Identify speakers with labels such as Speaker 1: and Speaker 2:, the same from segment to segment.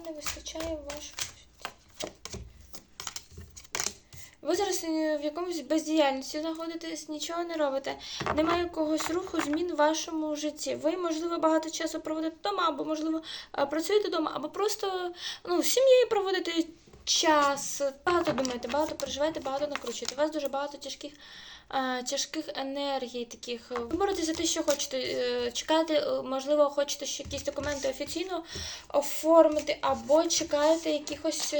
Speaker 1: не вистачає в вашому житті? Ви зараз е, в якомусь бездіяльності знаходитесь, нічого не робите. Немає якогось руху змін в вашому житті. Ви, можливо, багато часу проводите вдома, або, можливо, е, працюєте вдома, або просто ну, з сім'єю проводите час. Багато думаєте, багато переживаєте, багато накручуєте. У вас дуже багато тяжких. е, Тяжких енергій таких. Ви боретеся за те, що хочете. Чекаєте, е, можливо, хочете ще якісь документи офіційно оформити, або чекаєте якихось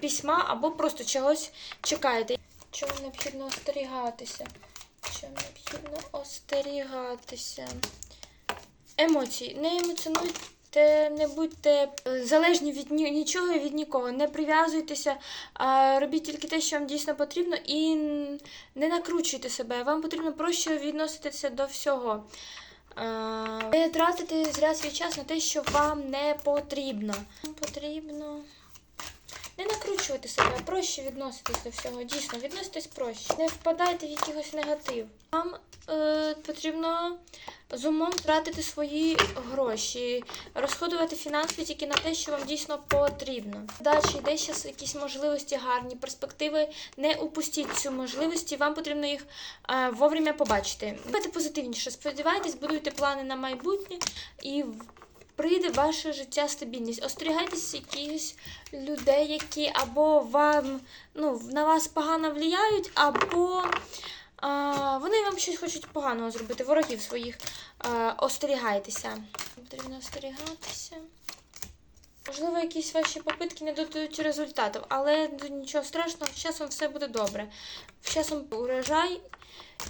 Speaker 1: письма, або просто чогось чекаєте. Чому необхідно остерігатися? Чому необхідно остерігатися? Емоції. Не емоціонуйте, не будьте е, залежні від нічого і від нікого. Не прив'язуйтеся, робіть тільки те, що вам дійсно потрібно, і не накручуйте себе. Вам потрібно проще відноситися до всього. Не тратити зря свій час на те, що вам не потрібно. Потрібно не накручувати себе, проще відноситись до всього. Дійсно, відноситись проще. Не впадайте в якийсь негатив. Вам е, потрібно з умом тратити свої гроші, розходувати фінанси тільки на те, що вам дійсно потрібно. Далі йде зараз якісь можливості гарні, перспективи. Не упустіть цю можливість, вам потрібно їх е, вовремя побачити. Будьте позитивніше, сподівайтесь, будуйте плани на майбутнє і прийде ваше життя стабільність. Остерігайтесь якихось людей, які або вам ну, на вас погано впливають, або а, вони вам щось хочуть поганого зробити. Ворогів своїх а, остерігайтеся. Потрібно остерігатися. Можливо, якісь ваші попитки не дадуть результатів, але нічого страшного, з часом все буде добре. З часом урожай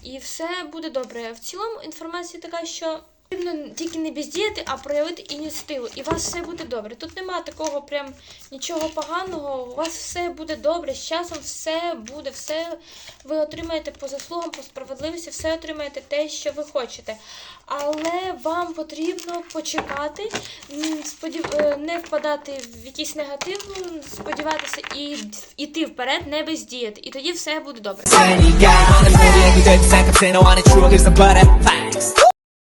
Speaker 1: і все буде добре. В цілому інформація така, що потрібно тільки не бездіяти, а проявити ініціативу. І у вас все буде добре. Тут немає такого прям нічого поганого. У вас все буде добре. З часом все буде, все ви отримаєте по заслугам, по справедливості, все отримаєте те, що ви хочете. Але вам потрібно почекати, сподів... е, не впадати в якийсь негатив, сподіватися і йти вперед, не бездіяти. І тоді все буде добре.